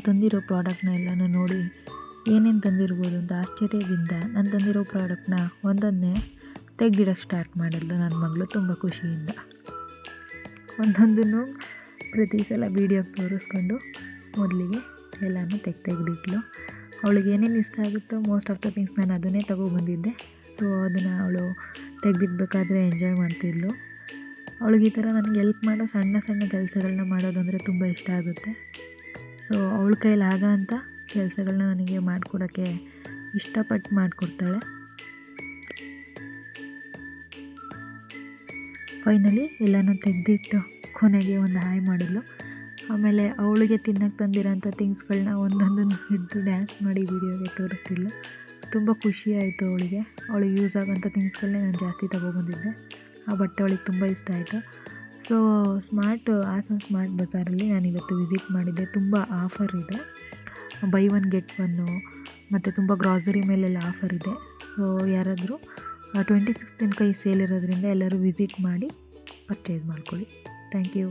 ತಂದಿರೋ ಪ್ರಾಡಕ್ಟ್ನ ಎಲ್ಲನೂ ನೋಡಿ ಏನೇನು ತಂದಿರ್ಬೋದು ಅಂತ ಆಶ್ಚರ್ಯದಿಂದ ನಾನು ತಂದಿರೋ ಪ್ರಾಡಕ್ಟ್ನ ಒಂದೊಂದೇ ತೆಗ್ದಿಡೋಕ್ಕೆ ಸ್ಟಾರ್ಟ್ ಮಾಡಿದ್ಲು ನನ್ನ ಮಗಳು ತುಂಬ ಖುಷಿಯಿಂದ. ಒಂದೊಂದನ್ನು ಪ್ರತಿ ಸಲ ವೀಡಿಯೋಗೆ ತೋರಿಸ್ಕೊಂಡು ಮೊದಲಿಗೆ ಎಲ್ಲನೂ ತೆಗ್ ತೆಗೆದಿಟ್ಲು. ಅವಳಿಗೆ ಏನೇನು ಇಷ್ಟ ಆಗುತ್ತೋ ಮೋಸ್ಟ್ ಆಫ್ ದ ಥಿಂಗ್ಸ್ ನಾನು ಅದನ್ನೇ ತಗೊಬಂದಿದ್ದೆ ಸೊ ಅದನ್ನು ಅವಳು ತೆಗೆದಿಡ್ಬೇಕಾದ್ರೆ ಎಂಜಾಯ್ ಮಾಡ್ತಿದ್ಲು. ಅವಳಿಗೆ ಈ ಥರ ನನಗೆ ಎಲ್ಪ್ ಮಾಡೋ ಸಣ್ಣ ಸಣ್ಣ ಕೆಲಸಗಳನ್ನ ಮಾಡೋದಂದರೆ ತುಂಬ ಇಷ್ಟ ಆಗುತ್ತೆ. ಸೊ ಅವಳ ಕೈಲಿ ಆಗೋ ಅಂಥ ಕೆಲಸಗಳನ್ನ ನನಗೆ ಮಾಡಿಕೊಡೋಕ್ಕೆ ಇಷ್ಟಪಟ್ಟು ಮಾಡಿಕೊಡ್ತಾಳೆ. ಫೈನಲಿ ಎಲ್ಲನೂ ತೆಗೆದಿಟ್ಟು ಕೊನೆಗೆ ಒಂದು ಹಾಯ್ ಮಾಡಿದ್ಲು. ಆಮೇಲೆ ಅವಳಿಗೆ ತಿನ್ನಕ್ಕೆ ತಂದಿರೋಂಥ ಥಿಂಗ್ಸ್ಗಳನ್ನ ಒಂದೊಂದನ್ನು ಹಿಡಿದು ಡ್ಯಾನ್ಸ್ ಮಾಡಿ ವೀಡಿಯೋಗೆ ತೋರಿಸ್ತಿಲ್ಲ ತುಂಬ ಖುಷಿ ಆಯಿತು ಅವಳಿಗೆ. ಅವಳಿಗೆ ಯೂಸ್ ಆಗೋಂಥ ಥಿಂಗ್ಸ್ಗಳನ್ನೇ ನಾನು ಜಾಸ್ತಿ ತಗೊಬಂದಿದ್ದೆ. ಆ ಬಟ್ಟೆ ಅವಳಿಗೆ ತುಂಬ ಇಷ್ಟ ಆಯಿತು. ಸೊ ಸ್ಮಾರ್ಟ್ ಹಾಸನ್ ಸ್ಮಾರ್ಟ್ ಬಜಾರಲ್ಲಿ ನಾನು ಇವತ್ತು ವಿಸಿಟ್ ಮಾಡಿದ್ದೆ. ತುಂಬ ಆಫರ್ ಇದೆ. ಬೈ ಒನ್ ಗೆಟ್ ಒನ್ನು ಮತ್ತು ತುಂಬ ಗ್ರಾಸರಿ ಮೇಲೆಲ್ಲ ಆಫರ್ ಇದೆ. ಸೊ ಯಾರಾದರೂ ಟ್ವೆಂಟಿ ಸಿಕ್ಸ್ ತನಕ ಈ ಸೇಲ್ ಇರೋದ್ರಿಂದ ಎಲ್ಲರೂ ವಿಸಿಟ್ ಮಾಡಿ ಪರ್ಚೇಸ್ ಮಾಡ್ಕೊಳ್ಳಿ. Thank you